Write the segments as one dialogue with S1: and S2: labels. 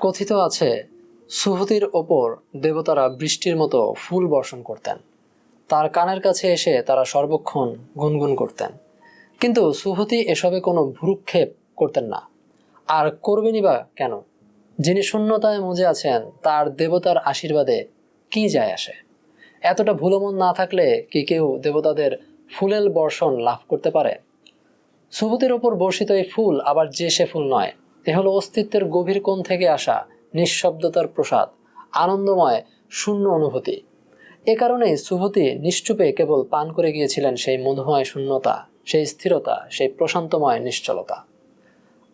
S1: কথিত আছে, সুহতির ওপর দেবতারা বৃষ্টির মতো ফুল বর্ষণ করতেন। তার কানের কাছে এসে তারা সর্বক্ষণ গুনগুন করতেন। কিন্তু সুহতি এসবে কোনো ভ্রুক্ষেপ করতেন না। আর করবেনই বা কেন? যিনি শূন্যতায় মজে আছেন, তার দেবতার আশীর্বাদে কি যায় আসে? এতটা ভুলমন না থাকলে কি কেউ দেবতাদের ফুলেল বর্ষণ লাভ করতে পারে? সুবুতির ওপর বর্ষিত এই ফুল আবার যে সে ফুল নয় এ হলো অস্তিত্বের গভীর কোণ থেকে আসা নিঃশব্দতার প্রসাদ, আনন্দময়, শূন্য অনুভূতি। এ কারণেই সুভূতি নিশ্চুপে কেবল পান করে গিয়েছিলেন সেই মধুময় শূন্যতা, সেই স্থিরতা, সেই প্রশান্তময় নিশ্চলতা।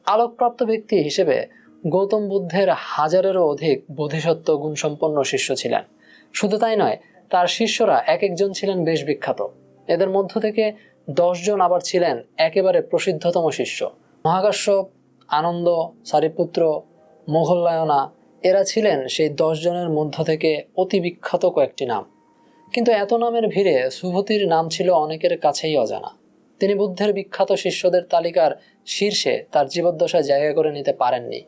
S1: আলোকপ্রাপ্ত ব্যক্তি হিসেবে গৌতম বুদ্ধের হাজারেরও অধিক বোধিসত্ত্ব গুণসম্পন্ন শিষ্য ছিলেন। শুধু তাই নয়, তার শিষ্যরা এক একজন ছিলেন বেশ বিখ্যাত। এদের মধ্য থেকে দশজন আবার ছিলেন একেবারে প্রসিদ্ধতম শিষ্য। মহাকাশ্যপ আনন্দ সারিপুত্র মোঘল্লায়না, এরা ছিলেন সেই জনের মধ্য থেকে অতি বিখ্যাত কয়েকটি নাম। কিন্তু এত নামের ভিড়ে সুভতির নাম ছিল অনেকের কাছেই অজানা। তিনি বুদ্ধের বিখ্যাত শিষ্যদের তালিকার শীর্ষে তার জীবদ্দশায় জায়গা করে নিতে পারেননি।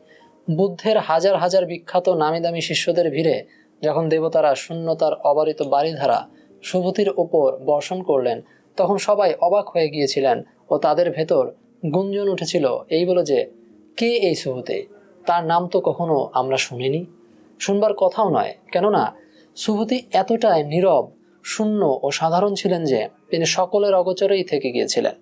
S1: বুদ্ধের হাজার হাজার বিখ্যাত নামি দামি শিষ্যদের ভিড়ে যখন দেবতারা শূন্যতার অবারিত বাড়িধারা সুভতির ওপর বর্ষণ করলেন, তখন সবাই অবাক হয়ে গিয়েছিলেন ও তাদের ভেতর গুঞ্জন উঠেছিল, এই বলে যে কে এই সুভতি তার নাম তো কখনো আমরা শুনিনি। শুনবার কথাও নয়, কেননা সুভতি এতটাই নীরব, শূন্য ও সাধারণ ছিলেন যে তিনি সকলের অগোচরেই থেকে গিয়েছিলেন।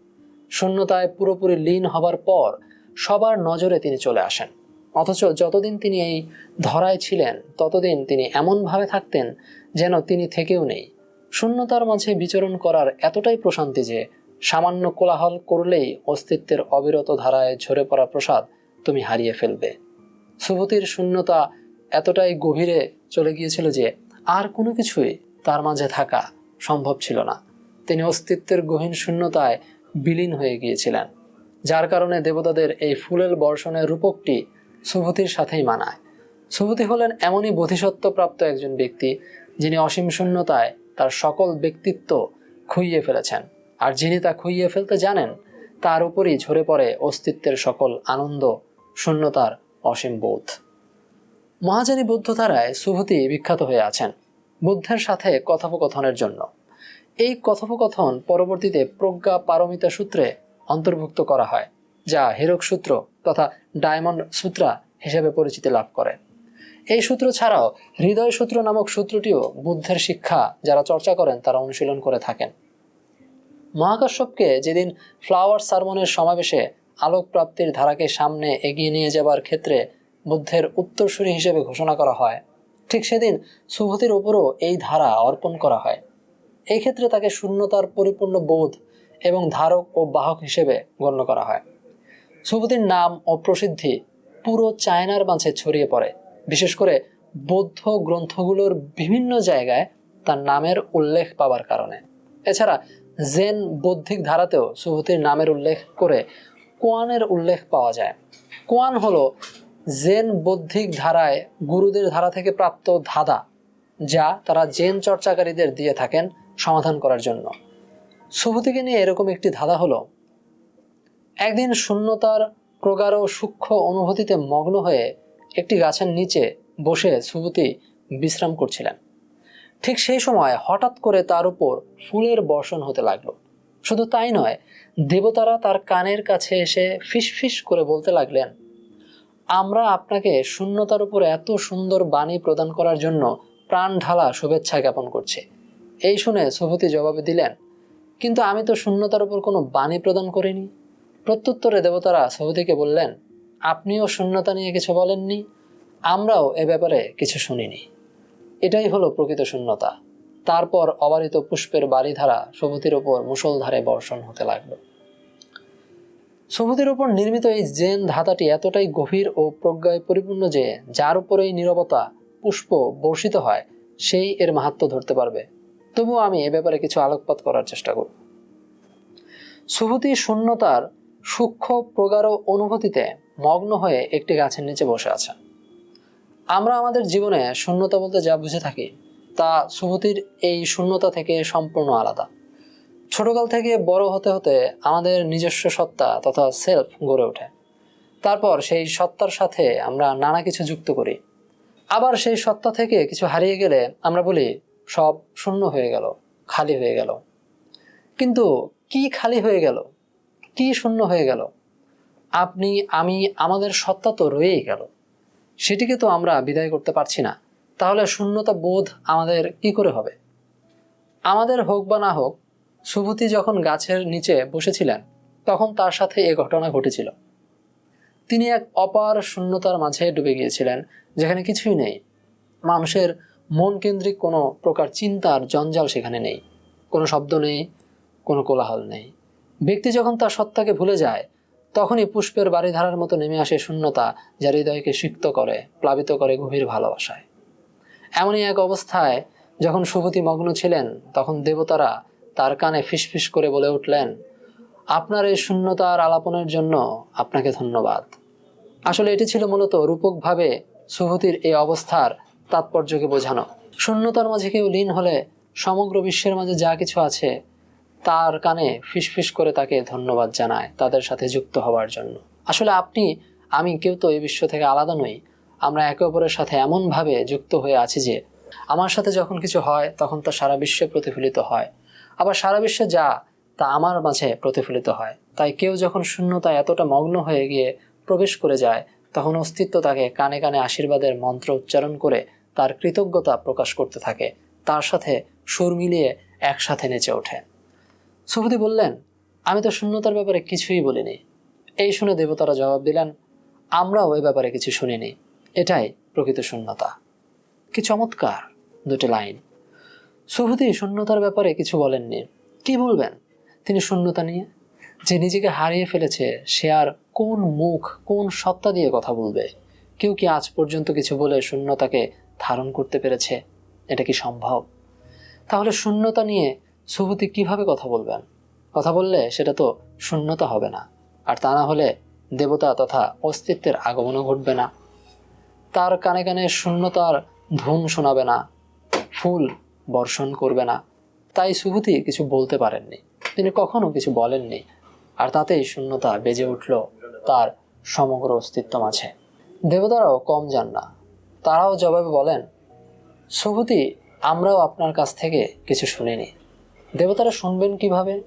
S1: শূন্যতায় পুরোপুরি লীন হবার পর সবার নজরে তিনি চলে আসেন। অথচ যতদিন তিনি এই ধরায় ছিলেন, ততদিন তিনি এমনভাবে থাকতেন যেন তিনি থেকেও নেই। শূন্যতার মাঝে বিচরণ করার এতটাই প্রশান্তি যে সামান্য কোলাহল করলেই অস্তিত্বের অবিরত ধারায় ঝরে পড়া প্রসাদ তুমি হারিয়ে ফেলবে। সুভতির শূন্যতা এতটাই গভীরে চলে গিয়েছিল যে আর কোনো কিছুই তার মাঝে থাকা সম্ভব ছিল না। তিনি অস্তিত্বের গহীন শূন্যতায় বিলীন হয়ে গিয়েছিলেন, যার কারণে দেবতাদের এই ফুলেল বর্ষণের রূপকটি সুভতির সাথেই মানায়। সুভতি হলেন এমনই বোধিসত্ত্বপ্রাপ্ত একজন ব্যক্তি, যিনি অসীম শূন্যতায় তার সকল ব্যক্তিত্ব খুইয়ে ফেলেছেন। আর যিনি তা খুইয়ে ফেলতে জানেন, তার উপরই ঝরে পড়ে অস্তিত্বের সকল আনন্দ শূন্যতার অসীম বোধ। মহাজানী বুদ্ধধারায় সুভতি বিখ্যাত হয়ে আছেন বুদ্ধের সাথে কথোপকথনের জন্য। এই কথোপকথন পরবর্তীতে প্রজ্ঞা পারমিতা সূত্রে অন্তর্ভুক্ত করা হয়, যা হীরক সূত্র তথা ডায়মন্ড সূত্রা হিসেবে পরিচিতি লাভ করে। এই সূত্র ছাড়াও হৃদয় সূত্র নামক সূত্রটিও বুদ্ধের শিক্ষা যারা চর্চা করেন, তারা অনুশীলন করে থাকেন। মহাকাশ্যপকে যেদিন ফ্লাওয়ার সারমনের সমাবেশে আলোক প্রাপ্তির ধারাকে সামনে এগিয়ে নিয়ে যাবার ক্ষেত্রে বুদ্ধের উত্তরসূরি হিসেবে ঘোষণা করা হয়। ঠিক সেদিন সুভতির ওপরও এই ধারা অর্পণ করা হয়। এই ক্ষেত্রে তাকে শূন্যতার পরিপূর্ণ বোধ এবং ধারক ও বাহক হিসেবে গণ্য করা হয়। সুভতির নাম ও প্রসিদ্ধি পুরো চায়নার মাঝে ছড়িয়ে পড়ে। বিশেষ করে বৌদ্ধ গ্রন্থগুলোর বিভিন্ন জায়গায় তার নামের উল্লেখ পাবার কারণে। এছাড়া জেন বৌদ্ধিক ধারাতেও সুভতির নামের উল্লেখ করে কোয়ানের উল্লেখ পাওয়া যায়। কোয়ান হলো জেন বৌদ্ধিক ধারায় গুরুদের ধারা থেকে প্রাপ্ত ধাঁধা, যা তারা জেন চর্চাকারীদের দিয়ে থাকেন সমাধান করার জন্য। সুভূতিকে নিয়ে এরকম একটি ধাঁধা হলো, একদিন শূন্যতার প্রগাঢ় সূক্ষ্ম অনুভূতিতে মগ্ন হয়ে একটি গাছের নিচে বসে সুভূতি বিশ্রাম করছিলেন। ঠিক সেই সময় হঠাৎ করে তার উপর ফুলের বর্ষণ হতে লাগল। শুধু তাই নয়, দেবতারা তার কানের কাছে এসে ফিসফিস করে বলতে লাগলেন, আমরা আপনাকে শূন্যতার উপর এত সুন্দর বাণী প্রদান করার জন্য প্রাণ ঢালা শুভেচ্ছা জ্ঞাপন করছে। এই শুনে সুভূতি জবাবে দিলেন, কিন্তু আমি তো শূন্যতার উপর কোনো বাণী প্রদান করিনি। প্রত্যুত্তরে দেবতারা সুভূতিকে বললেন, আপনিও শূন্যতা নিয়ে কিছু বলেননি, আমরাও এ ব্যাপারে কিছু শুনিনি। এটাই হলো প্রকৃত শূন্যতা। তারপর অবারিত পুষ্পের বাড়িধারা সুভূতির ওপর মুষলধারে বর্ষণ হতে লাগল। সুভূতির ওপর নির্মিত এই জেন ধাতাটি এতটাই গভীর ও প্রজ্ঞায় পরিপূর্ণ যে যার উপরে এই নিরবতা পুষ্প বর্ষিত হয়, সেই এর মাহাত্ম ধরতে পারবে। তবুও আমি এ ব্যাপারে কিছু আলোকপাত করার চেষ্টা করব। সুভূতি শূন্যতার সূক্ষ্ম প্রগাঢ় অনুভূতিতে মগ্ন হয়ে একটি গাছের নিচে বসে আছে। আমরা আমাদের জীবনে শূন্যতা বলতে যা বুঝে থাকি তা সুভূতির এই শূন্যতা থেকে সম্পূর্ণ আলাদা। ছোটকাল থেকে বড় হতে হতে আমাদের নিজস্ব সত্তা তথা সেলফ গড়ে ওঠে। তারপর সেই সত্তার সাথে আমরা নানা কিছু যুক্ত করি। আবার সেই সত্তা থেকে কিছু হারিয়ে গেলে আমরা বলি, সব শূন্য হয়ে গেল, খালি হয়ে গেল। কিন্তু কি খালি হয়ে গেল? কি শূন্য হয়ে গেল? আপনি, আমি, আমাদের সত্তা তো রয়েই গেল। সেটিকে তো আমরা বিদায় করতে পারছি না। তাহলে শূন্যতা বোধ আমাদের কি করে হবে? আমাদের হোক বা না হোক, সুভূতি যখন গাছের নিচে বসেছিলেন, তখন তার সাথে এ ঘটনা ঘটেছিল। তিনি এক অপার শূন্যতার মাঝে ডুবে গিয়েছিলেন, যেখানে কিছুই নেই। মানুষের মন কেন্দ্রিক কোনো প্রকার চিন্তার জঞ্জাল সেখানে নেই। কোনো শব্দ নেই, কোনো কোলাহল নেই। ব্যক্তি যখন তার সত্তাকে ভুলে যায়, তখনই পুষ্পের বাড়িধারার মতো নেমে আসে শূন্যতা যা হৃদয়কে সিক্ত করে, প্লাবিত করে গভীর ভালোবাসায়। এমনই এক অবস্থায় যখন সুভূতি মগ্ন ছিলেন, তখন দেবতারা তার কানে ফিসফিস করে বলে উঠলেন, আপনার এই শূন্যতার আলাপনের জন্য আপনাকে ধন্যবাদ। আসলে এটি ছিল মূলত রূপকভাবে সুভূতির এই অবস্থার তাৎপর্যকে বোঝানো। শূন্যতার মাঝে কেউ লীন হলে সমগ্র বিশ্বের মাঝে যা কিছু আছে, তার কানে ফিসফিস করে তাকে ধন্যবাদ জানায়, তাদের সাথে যুক্ত হওয়ার জন্য। আসলে আপনি, আমি কেউ তো এই বিশ্ব থেকে আলাদা নই আমরা একে অপরের সাথে এমনভাবে যুক্ত হয়ে আছি যে, আমার সাথে যখন কিছু হয়, তখন তা সারা বিশ্বে প্রতিফলিত হয়। আবার সারা বিশ্বে যা, তা আমার মাঝে প্রতিফলিত হয়। তাই কেউ যখন শূন্যতায় এতটা মগ্ন হয়ে গিয়ে প্রবেশ করে যায়, তখন অস্তিত্ব তাকে কানে কানে আশীর্বাদের মন্ত্র উচ্চারণ করে তার কৃতজ্ঞতা প্রকাশ করতে থাকে। তার সাথে সুর মিলিয়ে একসাথে নেচে ওঠে। সুভূতি বললেন, আমি তো শূন্যতার ব্যাপারে কিছুই বলিনি। এই শুনে দেবতারা জবাব দিলেন, আমরাও এই ব্যাপারে কিছু শুনিনি। এটাই প্রকৃত শূন্যতা। কি চমৎকার দুটি লাইন। সুভূতি শূন্যতার ব্যাপারে কিছু বলেননি। কি বলবেন তিনি শূন্যতা নিয়ে? যে নিজেকে হারিয়ে ফেলেছে, সে আর কোন মুখ, কোন সত্তা দিয়ে কথা বলবে? কেউ কি আজ পর্যন্ত কিছু বলে শূন্যতাকে ধারণ করতে পেরেছে? এটা কি সম্ভব? তাহলে শূন্যতা নিয়ে সুভূতি কীভাবে কথা বলবেন? কথা বললে সেটা তো শূন্যতা হবে না। আর তা না হলে দেবতা তথা অস্তিত্বের আগমনও ঘটবে না। তার কানে কানে শূন্যতার ধুন শোনাবে না, ফুল বর্ষণ করবে না। তাই সুভূতি কিছু বলতে পারেননি। তিনি কখনো কিছু বলেননি। আর তাতেই শূন্যতা বেজে উঠল তার সমগ্র অস্তিত্ব মাঝে। দেবতারাও কম যান না। তারাও জবাবে বলেন, সুভূতি, আমরাও আপনার কাছ থেকে কিছু শুনিনি। দেবতারা শুনবেন কীভাবে?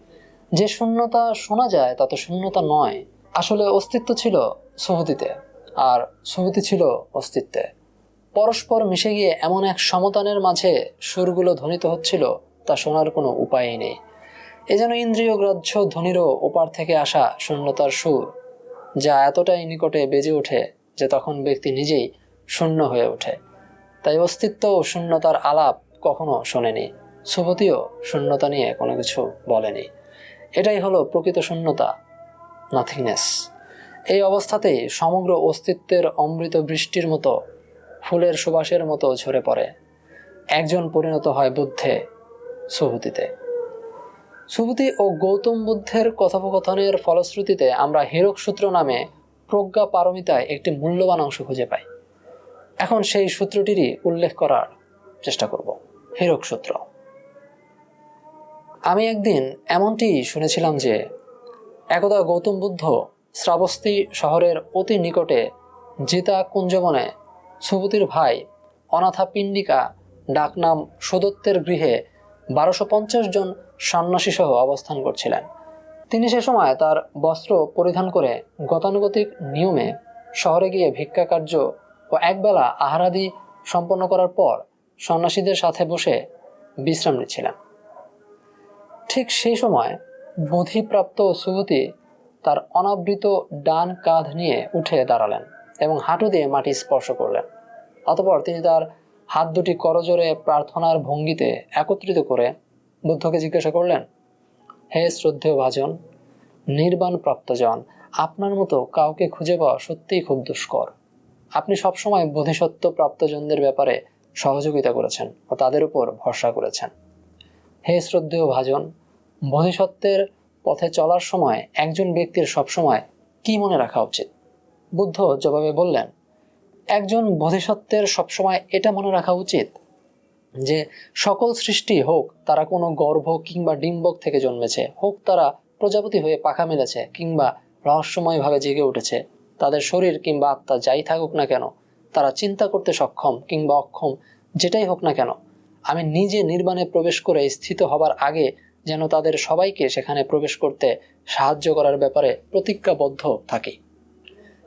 S1: যে শূন্যতা শোনা যায় তা তো শূন্যতা নয়। আসলে অস্তিত্ব ছিল সুভূতিতে। আর সুভূতি ছিল অস্তিত্বে। পরস্পর মিশে গিয়ে এমন এক সমতানের মাঝে সুরগুলো ধ্বনিত হচ্ছিল, তা শোনার কোনো উপায়ই নেই। এ যেন ইন্দ্রিয় গ্রাহ্য ধ্বনিরও ওপার থেকে আসা শূন্যতার সুর, যা এতটাই নিকটে বেজে ওঠে যে তখন ব্যক্তি নিজেই শূন্য হয়ে ওঠে। তাই অস্তিত্ব ও শূন্যতার আলাপ কখনো শোনেনি সুভতিও শূন্যতা নিয়ে কোনো কিছু বলেনি। এটাই হলো প্রকৃত শূন্যতা নাথিংনেস এই অবস্থাতেই সমগ্র অস্তিত্বের অমৃত বৃষ্টির মতো, ফুলের সুবাসের মতো ঝরে পড়ে। একজন পরিণত হয় বুদ্ধে সুভূতিতে সুভূতি ও গৌতম বুদ্ধের কথোপকথনের ফলশ্রুতিতে আমরা হীরক সূত্র নামে প্রজ্ঞা পারমিতায় একটি মূল্যবান অংশ খুঁজে পাই। এখন সেই সূত্রটিরই উল্লেখ করার চেষ্টা করব হীরক সূত্র আমি একদিন এমনটি শুনেছিলাম যে, একদা গৌতম বুদ্ধ শ্রাবস্তি শহরের অতি নিকটে জিতা কুঞ্জবনে সুভূতির ভাই অনাথা পিণ্ডিকা, ডাকনাম সুদত্তের গৃহে বারোশো পঞ্চাশ জন সন্ন্যাসী সহ অবস্থান করছিলেন। তিনি সে সময় তার বস্ত্র পরিধান করে গতানুগতিক নিয়মে শহরে গিয়ে ভিক্ষা কার্য ও একবেলা আহারাদি সম্পন্ন করার পর সন্ন্যাসীদের সাথে বসে বিশ্রাম নিচ্ছিলেন। ঠিক সেই সময় বোধিপ্রাপ্ত সুভূতি তার অনাবৃত ডান কাঁধ নিয়ে উঠে দাঁড়ালেন এবং হাঁটু দিয়ে মাটি স্পর্শ করলেন। অতপর তিনি তার হাত দুটি করজোরে প্রার্থনার ভঙ্গিতে একত্রিত করে বুদ্ধকে জিজ্ঞাসা করলেন, হে শ্রদ্ধেয় ভাজন নির্বাণ প্রাপ্তজন আপনার মতো কাউকে খুঁজে পাওয়া সত্যিই খুব দুষ্কর। আপনি সবসময় বোধিসত্ত্ব প্রাপ্তজনদের ব্যাপারে সহযোগিতা করেছেন ও তাদের উপর ভরসা করেছেন। হে শ্রদ্ধেয় ভাজন, বোধিসত্ত্বের পথে চলার সময় একজন ব্যক্তির সবসময় কি মনে রাখা উচিত? বুদ্ধ জবাবে বললেন, একজন বোধিসত্ত্বের সবসময় এটা মনে রাখা উচিত যে সকল সৃষ্টি হোক, তারা কোনো গর্ভ কিংবা ডিম্বক থেকে জন্মেছে, হোক তারা প্রজাপতি হয়ে পাখা মেলেছে কিংবা রহস্যময়ভাবে জেগে উঠেছে, তাদের শরীর কিংবা আত্মা যাই থাকুক না কেন, তারা চিন্তা করতে সক্ষম কিংবা অক্ষম যেটাই হোক না কেন। আমি নিজে নির্বাণে প্রবেশ করে স্থিত হবার আগে যেন তাদের সবাইকে সেখানে প্রবেশ করতে সাহায্য করার ব্যাপারে প্রতিজ্ঞাবদ্ধ থাকি।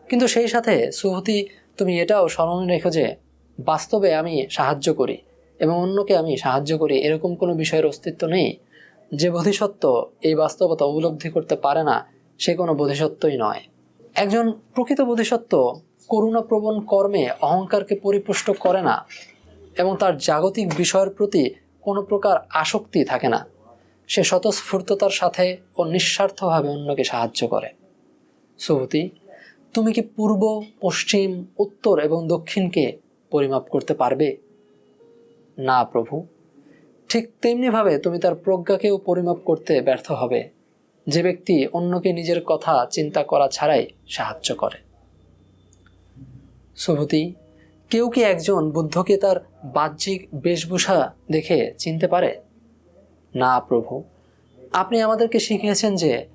S1: কিন্তু সেই সাথে, সুহতি, তুমি এটাও স্মরণে রেখো যে, বাস্তবে আমি সাহায্য করি এবং অন্যকে আমি সাহায্য করি এরকম কোনো বিষয়ের অস্তিত্ব নেই। যে বোধিসত্ত্ব এই বাস্তবতা উপলব্ধি করতে পারে না, সে কোনো বোধিসত্ত্বই নয়। একজন প্রকৃত বোধিসত্ত্ব করুণাপ্রবণ কর্মে অহংকারকে পরিপুষ্ট করে না এবং তার জাগতিক বিষয়ের প্রতি কোনো প্রকার আসক্তি থাকে না। সে স্বতঃস্ফূর্ততার সাথে ও নিঃস্বার্থভাবে অন্যকে সাহায্য করে। সুভূতি তুমি কি পূর্ব, পশ্চিম, উত্তর এবং দক্ষিণকে পরিমাপ করতে পারবে? না, প্রভু। ঠিক তেমনিভাবে তুমি তার প্রজ্ঞাকেও পরিমাপ করতে ব্যর্থ হবে। যে ব্যক্তি অন্যকে নিজের কথা চিন্তা করা ছাড়াই সাহায্য করে। সুভূতি কেউ কি একজন বুদ্ধকে তার বাহ্যিক বেশভূষা দেখে চিনতে পারে? না, প্রভু। আপনি আমাদেরকে শিখিয়েছেন যে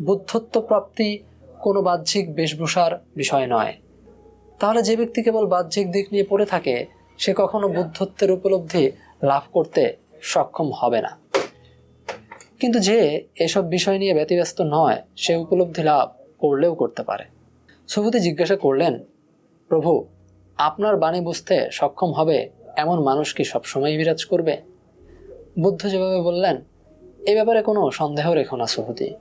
S1: বুদ্ধত্ব প্রাপ্তি কোনো বাহ্যিক বেশভূষার বিষয় নয়। তাহলে যে ব্যক্তি কেবল বাহ্যিক দিক নিয়ে পড়ে থাকে, সে কখনো বুদ্ধত্বের উপলব্ধি লাভ করতে সক্ষম হবে না। কিন্তু যে এসব বিষয় নিয়ে ব্যতিব্যস্ত নয়, সে উপলব্ধি লাভ করলেও করতে পারে। সুভূতি জিজ্ঞাসা করলেন, প্রভু, আপনার বাণী বুঝতে সক্ষম হবে এমন মানুষ কি সবসময় বিরাজ করবে? বুদ্ধ যেভাবে বললেন, এ ব্যাপারে কোনো সন্দেহ রেখো না সুভূতি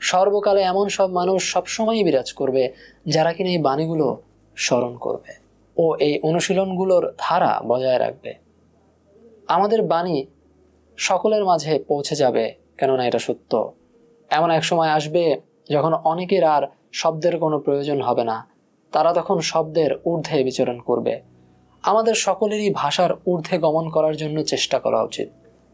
S1: সর্বকালে এমন সব মানুষ সবসময়ই বিরাজ করবে, যারা কিনা এই বাণীগুলো স্মরণ করবে ও এই অনুশীলনগুলোর ধারা বজায় রাখবে। আমাদের বাণী সকলের মাঝে পৌঁছে যাবে, কেননা এটা সত্য। এমন এক সময় আসবে যখন অনেকের আর শব্দের কোনো প্রয়োজন হবে না, তারা তখন শব্দের ঊর্ধ্বে বিচরণ করবে। আমাদের সকলেরই ভাষার ঊর্ধ্বে গমন করার জন্য চেষ্টা করা উচিত।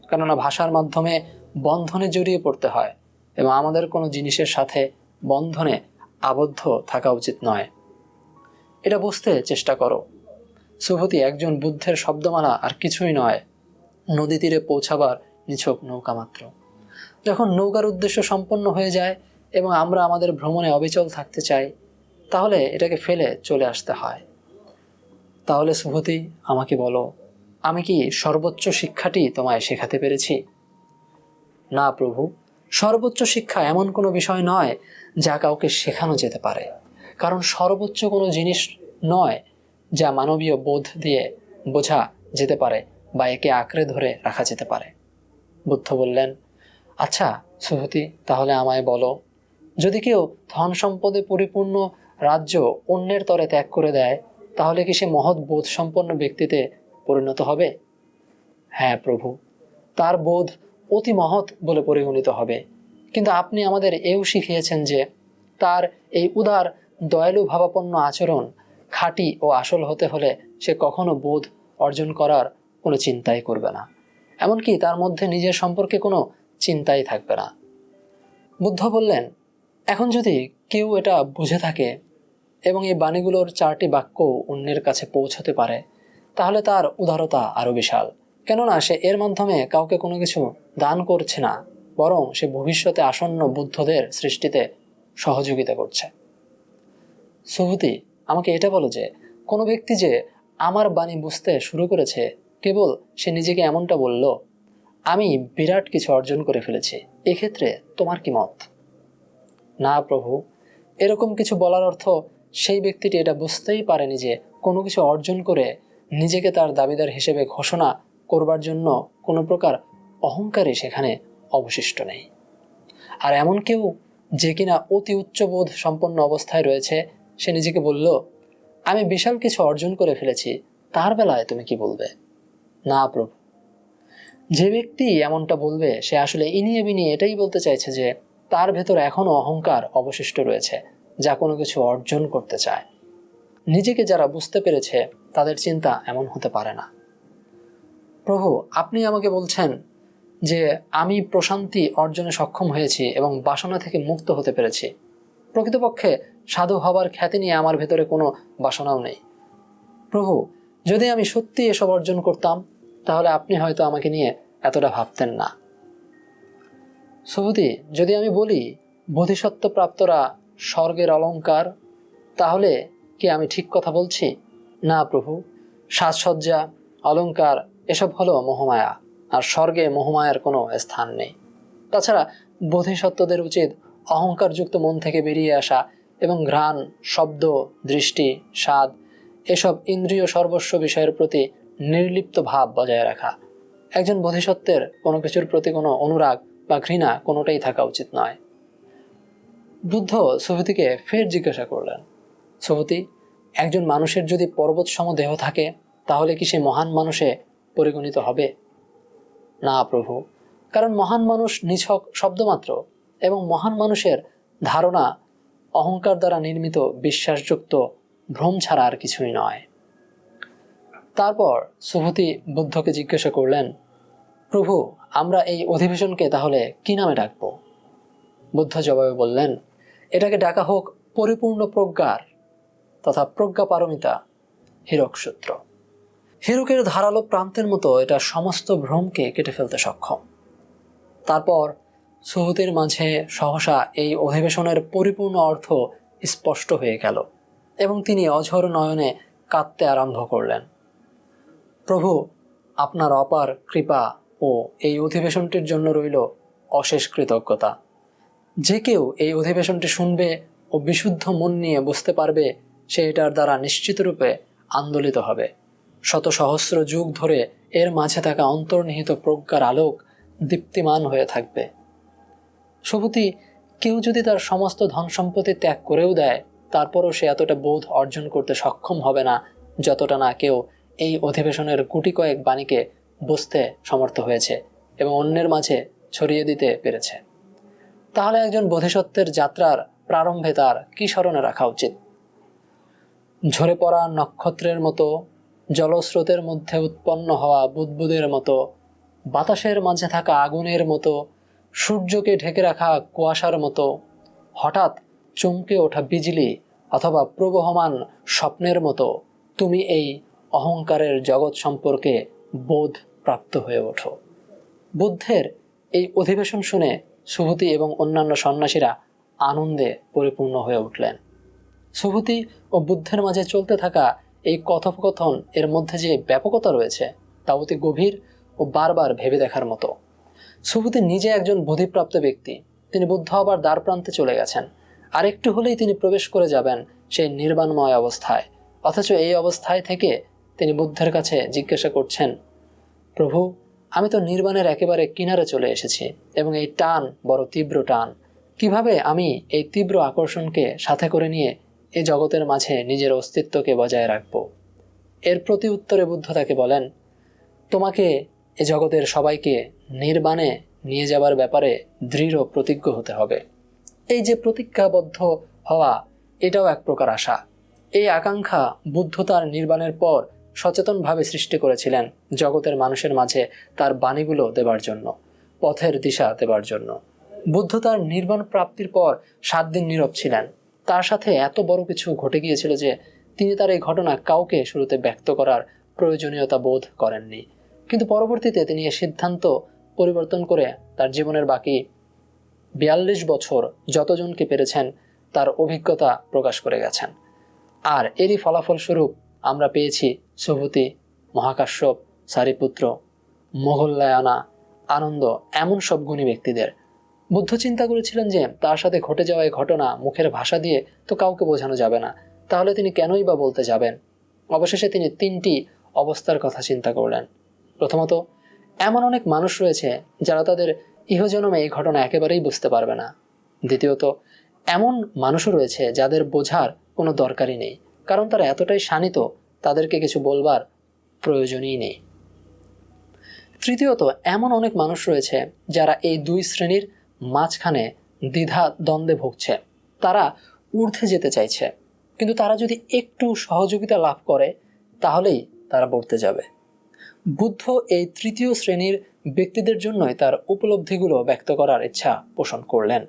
S1: কেননা ভাষার মাধ্যমে বন্ধনে জড়িয়ে পড়তে হয় এবং আমাদের কোনো জিনিসের সাথে বন্ধনে আবদ্ধ থাকা উচিত নয়। এটা বুঝতে চেষ্টা করো। সুভতি একজন বুদ্ধের শব্দমালা আর কিছুই নয়। নদী তীরে পৌঁছাবার নিছক নৌকা মাত্র। যখন নৌকার উদ্দেশ্য সম্পন্ন হয়ে যায় এবং আমরা আমাদের ভ্রমণে অবিচল থাকতে চাই, তাহলে এটাকে ফেলে চলে আসতে হয়। তাহলে সুভতি আমাকে বলো আমি কি সর্বোচ্চ শিক্ষাটি তোমায় শেখাতে পেরেছি? না, প্রভু। সর্বোচ্চ শিক্ষা এমন কোনো বিষয় নয় যা কাউকে শেখানো যেতে পারে। কারণ সর্বোচ্চ কোনো জিনিস নয় যা মানবীয় বোধ দিয়ে বোঝা যেতে পারে বা একে আঁকড়ে ধরে রাখা যেতে পারে। বুদ্ধ বললেন আচ্ছা সুহতি, তাহলে আমায় বলো, যদি কেউ ধন সম্পদে পরিপূর্ণ রাজ্য অন্যের তরে ত্যাগ করে দেয়, তাহলে কি সে মহৎ বোধ সম্পন্ন ব্যক্তিতে পরিণত হবে? হ্যাঁ প্রভু, তার বোধ অতি মহৎ বলে পরিগণিত হবে। কিন্তু আপনি আমাদের এও শিখিয়েছেন যে, তার এই উদার, দয়ালু ভাবাপন্ন আচরণ খাঁটি ও আসল হতে হলে সে কখনো বোধ অর্জন করার কোনো চিন্তাই করবে না। এমনকি তার মধ্যে নিজের সম্পর্কে কোনো চিন্তাই থাকবে না। বুদ্ধ বললেন, এখন যদি কেউ এটা বুঝে থাকে এবং এই বাণীগুলোর চারটি বাক্য অন্যের কাছে পৌঁছতে পারে তাহলে তার উদারতা আরও বিশাল। কেননা সে এর মাধ্যমে কাউকে কোনো কিছু দান করছে না, বরং সে ভবিষ্যতে আসন্ন বুদ্ধদের সৃষ্টিতে সহযোগিতা করছে। সুভূতি আমাকে এটা বলো যে, কোনো ব্যক্তি যে আমার বাণী বুঝতে শুরু করেছে, কেবল সে নিজেকে এমনটা বলল, আমি বিরাট কিছু অর্জন করে ফেলেছি, এক্ষেত্রে তোমার কি মত? না প্রভু, এরকম কিছু বলার অর্থ সেই ব্যক্তিটি এটা বুঝতেই পারেনি যে কোনো কিছু অর্জন করে নিজেকে তার দাবিদার হিসেবে ঘোষণা করবার জন্য কোনো প্রকার অহংকারই সেখানে অবশিষ্ট নেই। আর এমন কেউ যে কিনা অতি উচ্চবোধ সম্পন্ন অবস্থায় রয়েছে, সে নিজেকে বলল, আমি বিশাল কিছু অর্জন করে ফেলেছি, তার বেলায় তুমি কি বলবে? না, প্রভু। যে ব্যক্তি এমনটা বলবে, সে আসলে ইনিয়ে বিনিয়ে এটাই বলতে চাইছে যে, তার ভেতর এখনও অহংকার অবশিষ্ট রয়েছে, যা কোনো কিছু অর্জন করতে চায়। নিজেকে যারা বুঝতে পেরেছে তাদের চিন্তা এমন হতে পারে না। প্রভু, আপনি আমাকে বলছেন যে আমি প্রশান্তি অর্জনে সক্ষম হয়েছি এবং বাসনা থেকে মুক্ত হতে পেরেছি। প্রকৃতপক্ষে সাধু হবার খ্যাতি নিয়ে আমার ভেতরে কোনো বাসনাও নেই। প্রভু, যদি আমি সত্যি এসব অর্জন করতাম, তাহলে আপনি হয়তো আমাকে নিয়ে এতটা ভাবতেন না। সুভূতি যদি আমি বলি বোধিসত্ত্ব প্রাপ্তরা স্বর্গের অলঙ্কার তাহলে কি আমি ঠিক কথা বলছি? না প্রভু, সাজসজ্জা, অলংকার, এসব হলো মোহমায়া, আর স্বর্গে মোহমায়ার কোনো স্থান নেই। তাছাড়া বোধিসত্ত্বদের উচিত অহংকারযুক্ত মন থেকে বেরিয়ে আসা এবং ঘ্রাণ, শব্দ, দৃষ্টি, স্বাদ, এসব ইন্দ্রিয় সর্বস্ব বিষয়ের প্রতি নির্লিপ্ত ভাব বজায় রাখা। একজন বোধিসত্ত্বের কোনো কিছুর প্রতি কোনো অনুরাগ বা ঘৃণা কোনোটাই থাকা উচিত নয়। বুদ্ধ সুহতিকে ফের জিজ্ঞাসা করলেন, সুহতি একজন মানুষের যদি পর্বত সম দেহ থাকে, তাহলে কি সে মহান মানুষে পরিগণিত হবে? না, প্রভু। কারণ মহান মানুষ নিছক শব্দমাত্র এবং মহান মানুষের ধারণা অহংকার দ্বারা নির্মিত বিশ্বাসযুক্ত ভ্রম ছাড়া আর কিছুই নয়। তারপর সুভূতি বুদ্ধকে জিজ্ঞাসা করলেন, প্রভু, আমরা এই অধিবেশনকে তাহলে কি নামে ডাকব? বুদ্ধ জবাবে বললেন, এটাকে ডাকা হোক পরিপূর্ণ প্রজ্ঞার তথা প্রজ্ঞা পারমিতা হীরক সূত্র হীরকের ধারালো প্রান্তের মতো এটা সমস্ত ভ্রমকে কেটে ফেলতে সক্ষম। তারপর সুহতির মাঝে সহসা এই অধিবেশনের পরিপূর্ণ অর্থ স্পষ্ট হয়ে গেল এবং তিনি অঝর নয়নে কাঁদতে আরম্ভ করলেন। প্রভু, আপনার অপার কৃপা ও এই অধিবেশনটির জন্য রইল অশেষ কৃতজ্ঞতা। যে কেউ এই অধিবেশনটি শুনবে ও বিশুদ্ধ মন নিয়ে বুঝতে পারবে সে এটার দ্বারা নিশ্চিতরূপে আন্দোলিত হবে। শত সহস্র যুগ ধরে এর মাঝে থাকা অন্তর্নিহিত প্রজ্ঞার আলোক দীপ্তিমান হয়ে থাকবে। সবুতি, কেউ যদি তার সমস্ত ধন সম্পত্তি ত্যাগ করেও দেয়, তারপরও সে এতটা বোধ অর্জন করতে সক্ষম হবে না, যতটা না কেউ এই অধিবেশনের গুটি কয়েক বাণীকে বুঝতে সমর্থ হয়েছে এবং অন্যের মাঝে ছড়িয়ে দিতে পেরেছে। তাহলে একজন বোধিসত্ত্বের যাত্রার প্রারম্ভে তার কি স্মরণে রাখা উচিত? ঝরে পড়া নক্ষত্রের মতো, জলস্রোতের মধ্যে উৎপন্ন হওয়া বুদবুদের মতো, বাতাসের মাঝে থাকা আগুনের মতো, সূর্যকে ঢেকে রাখা কুয়াশার মতো, হঠাৎ চমকে ওঠা বিজলি অথবা প্রবহমান স্বপ্নের মতো, তুমি এই অহংকারের জগৎ সম্পর্কে বোধ প্রাপ্ত হয়ে ওঠো। বুদ্ধের এই অধিবেশন শুনে সুভূতি এবং অন্যান্য সন্ন্যাসীরা আনন্দে পরিপূর্ণ হয়ে উঠলেন। সুভূতি ও বুদ্ধের মাঝে চলতে থাকা এই কথোপকথন এর মধ্যে যে ব্যাপকতা রয়েছে তা অতি গভীর ও বারবার ভেবে দেখার মতো। সুভূতি নিজে একজন বোধিপ্রাপ্ত ব্যক্তি। তিনি বুদ্ধ আবার দ্বার প্রান্তে চলে গেছেন। আর একটু হলেই তিনি প্রবেশ করে যাবেন সেই নির্বাণময় অবস্থায়। অথচ এই অবস্থায় থেকে তিনি বুদ্ধের কাছে জিজ্ঞাসা করছেন, প্রভু, আমি তো নির্বাণের একেবারে কিনারে চলে এসেছি এবং এই টান বড় তীব্র টান। কীভাবে আমি এই তীব্র আকর্ষণকে সাথে করে নিয়ে এই জগতের মাঝে নিজের অস্তিত্বকে বজায় রাখব। এর প্রতি উত্তরে বুদ্ধ তাকে বলেন, তোমাকে এ জগতের সবাইকে নির্বাণে নিয়ে যাবার ব্যাপারে দৃঢ় প্রতিজ্ঞ হতে হবে। এই যে প্রতিজ্ঞাবদ্ধ হওয়া, এটাও এক প্রকার আশা। এই আকাঙ্ক্ষা বুদ্ধ তার নির্বাণের পর সচেতনভাবে সৃষ্টি করেছিলেন জগতের মানুষের মাঝে তার বাণীগুলো দেবার জন্য, পথের দিশা দেবার জন্য। বুদ্ধ তার নির্বাণ প্রাপ্তির পর সাত দিন নীরব ছিলেন। তার সাথে এত বড় কিছু ঘটে গিয়েছিল যে তিনি তার এই ঘটনা কাউকে শুরুতে ব্যক্ত করার প্রয়োজনীয়তা বোধ করেননি। কিন্তু পরবর্তীতে তিনি এ সিদ্ধান্ত পরিবর্তন করে তার জীবনের বাকি বিয়াল্লিশ বছর যতজনকে পেরেছেন তার অভিজ্ঞতা প্রকাশ করে গেছেন। আর এরই ফলাফল স্বরূপ আমরা পেয়েছি সুভূতি, মহাকাশ্যপ, সারিপুত্র, মোহল্লায়না, আনন্দ, এমন সব গুণী ব্যক্তিদের। বুদ্ধ চিন্তা করেছিলেন যে, তার সাথে ঘটে যাওয়া এই ঘটনা মুখের ভাষা দিয়ে তো কাউকে বোঝানো যাবে না। তাহলে তিনি কেনই বা বলতে যাবেন? অবশেষে তিনি তিনটি অবস্থার কথা চিন্তা করলেন। প্রথমত, এমন অনেক মানুষ রয়েছে যারা তাদের ইহজনমে এই ঘটনা একেবারেই বুঝতে পারবে না। দ্বিতীয়ত, এমন মানুষও রয়েছে যাদের বোঝার কোনো দরকারই নেই, কারণ তারা এতটাই শানিত, তাদেরকে কিছু বলবার প্রয়োজনই নেই। তৃতীয়ত, এমন অনেক মানুষ রয়েছে যারা এই দুই শ্রেণির মাঝখানে দ্বিধা দ্বন্দ্বে ভুগছে। তারা ঊর্ধ্বে যেতে চাইছে। কিন্তু তারা যদি একটু সহযোগিতা লাভ করে, তাহলেই তারা পড়তে যাবে। বুদ্ধ এই তৃতীয় শ্রেণির ব্যক্তিদের জন্যই তার উপলব্ধিগুলো ব্যক্ত করার ইচ্ছা পোষণ করলেন।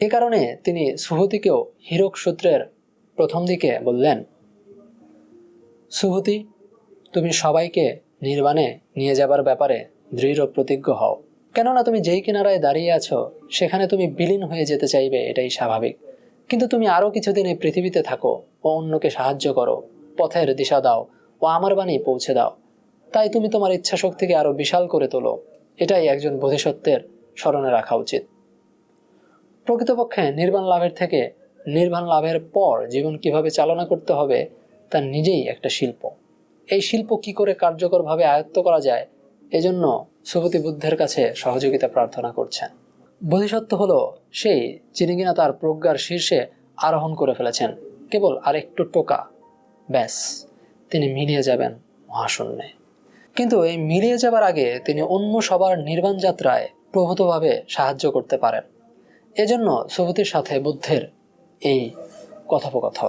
S1: এ কারণে তিনি সুহতিকেও হীরক সূত্রের প্রথম দিকে বললেন, সুহতি, তুমি সবাইকে নির্বাণে নিয়ে যাবার ব্যাপারে দৃঢ় প্রতিজ্ঞ হও। কেননা তুমি যেই কিনারায় দাঁড়িয়ে আছো, সেখানে তুমি বিলীন হয়ে যেতে চাইবে, এটাই স্বাভাবিক। কিন্তু তুমি আরও কিছুদিন এই পৃথিবীতে থাকো ও অন্যকে সাহায্য করো, পথের দিশা দাও ও আমার বাণী পৌঁছে দাও। তাই তুমি তোমার ইচ্ছা শক্তিকে আরও বিশাল করে তোলো, এটাই একজন বোধিসত্ত্বের স্মরণে রাখা উচিত। প্রকৃতপক্ষে নির্বাণ লাভের থেকে নির্বাণ লাভের পর জীবন কীভাবে চালনা করতে হবে, তা নিজেই একটা শিল্প। এই শিল্প কি করে কার্যকরভাবে আয়ত্ত করা যায় এজন্য সুগতি বুদ্ধের কাছে সহযোগিতা প্রার্থনা করছেন। বোধিসত্ত্ব হল, সেই যিনি কিনা তার প্রজ্ঞার শীর্ষে আরোহণ করে ফেলেছেন, কেবল আরেকটু টোকা। ব্যাস, তিনি মিলিয়ে যাবেন মহাশূন্যে। কিন্তু এই মিলিয়ে যাবার আগে তিনি অন্য সবার নির্বাণ যাত্রায় প্রভূতভাবে সাহায্য করতে পারেন। এজন্য সুভূতির সাথে বুদ্ধের এই কথোপকথন।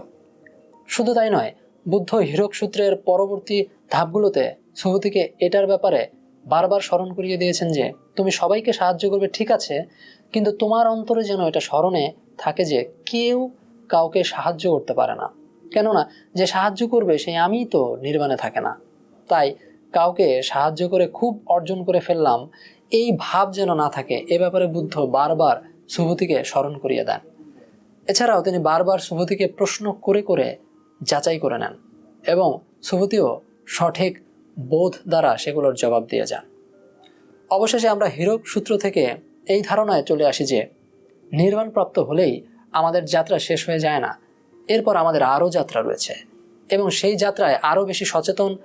S1: শুধু তাই নয়, বুদ্ধ হীরক সূত্রের পরবর্তী ধাপগুলোতে সুভূতিকে এটার ব্যাপারে বারবার স্মরণ করিয়ে দিয়েছেন যে, তুমি সবাইকে সাহায্য করবে, ঠিক আছে, কিন্তু তোমার অন্তরে যেন এটা স্মরণে থাকে যে, কেউ কাউকে সাহায্য করতে পারে না। কেননা, যে সাহায্য করবে সেই আমিই তো নির্বাণে থাকে না। তাই কাউকে সাহায্য করে খুব অর্জন করে ফেললাম, এই ভাব যেন না থাকে, এ ব্যাপারে বুদ্ধ বারবার সুভূতিকে স্মরণ করিয়ে দেন। এছাড়াও তিনি বারবার সুভূতিকে প্রশ্ন করে করে যাচাই করে নেন এবং সুভূতিও সঠিক বোধ দ্বারা সেগুলোর জবাব দিয়ে যান। অবশেষে আমরা হীরক সূত্র থেকে এই ধারণায় চলে আসি যে, নির্বাণপ্রাপ্ত হলেই আমাদের যাত্রা শেষ হয়ে যায় না। এরপর আমাদের আরও যাত্রা রয়েছে এবং সেই যাত্রায় আরও বেশি সচেতন,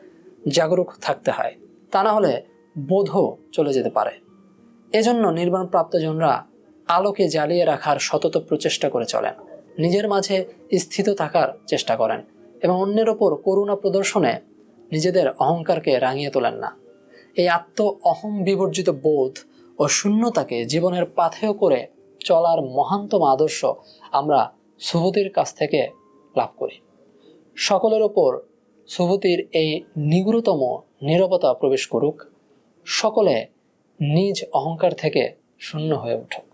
S1: জাগরুক থাকতে হয়। তা না হলে বোধও চলে যেতে পারে। এজন্য নির্বাণপ্রাপ্তজনরা আলোকে জ্বালিয়ে রাখার সতত প্রচেষ্টা করে চলেন। নিজের মাঝে স্থিত থাকার চেষ্টা করেন এবং অন্যের ওপর করুণা প্রদর্শনে নিজেদের অহংকারকে রাঙিয়ে তোলেন না। এই আত্ম অহং বিবর্জিত বোধ ও শূন্যতাকে জীবনের পাথেয় করে চলার মহান্তম আদর্শ আমরা সুভূতির কাছ থেকে লাভ করি। সকলের ওপর সুভূতির এই নিগুরতম নীরবতা প্রবেশ করুক, সকলে নিজ অহংকার থেকে শূন্য হয়ে উঠুক।